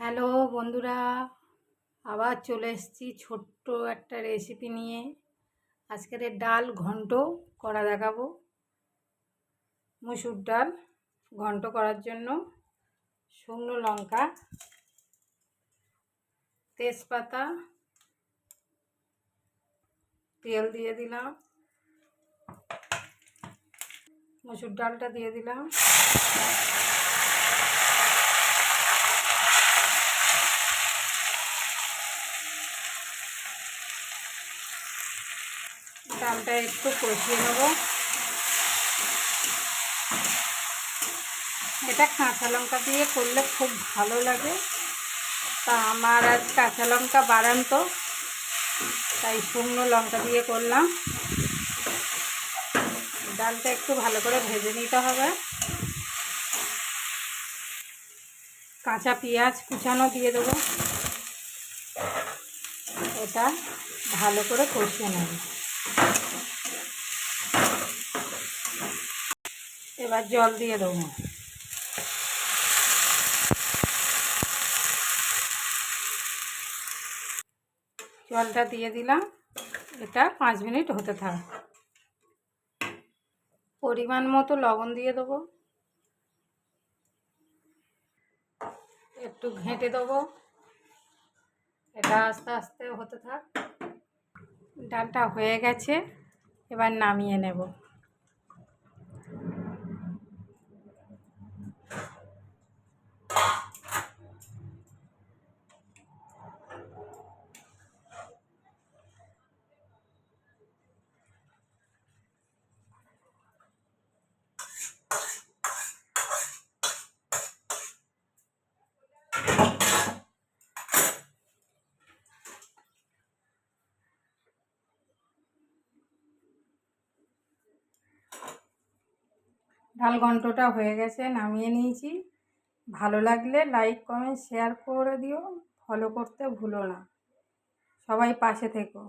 Hello বন্ধুরা, আবার চলে এসেছি ছোট্ট একটা রেসিপি নিয়ে। আজকের ডাল ঘন্ট করা দেখাবো। মুসুর ডাল ঘন্ট করার জন্য শুকনো লঙ্কা, তেজপাতা, তেল দিয়ে দিলাম। মুসুর ডালটা দিয়ে দিলাম। ডালটা একটু কষিয়ে নেব। এটা কাঁচা লঙ্কা দিয়ে করলে খুব ভালো লাগে। তা আমার আজ কাঁচা লঙ্কা বাড়ান তো তাই শুকনো লঙ্কা দিয়ে করলাম। ডালটা একটু ভালো করে ভেজে নিতে হবে। কাঁচা পেঁয়াজ কুচানো দিয়ে দেবো। এটা ভালো করে কষিয়ে নেবে। এবার জল দিয়ে দেবো। জলটা দিয়ে দিলাম। এটা পাঁচ মিনিট হতে থাক। পরিমাণ মতো লবণ দিয়ে দেবো। একটু ঘেঁটে দেবো। এটা আস্তে আস্তে হতে থাক। ডালটা হয়ে গেছে এবার নামিয়ে নেব। ডাল ঘন্টটা হয়ে গেছে, নামিয়ে নিয়েছি। ভালো লাগলে লাইক কমেন্ট শেয়ার করে দিও। ফলো করতে ভুলো না। সবাই পাশে থেকো।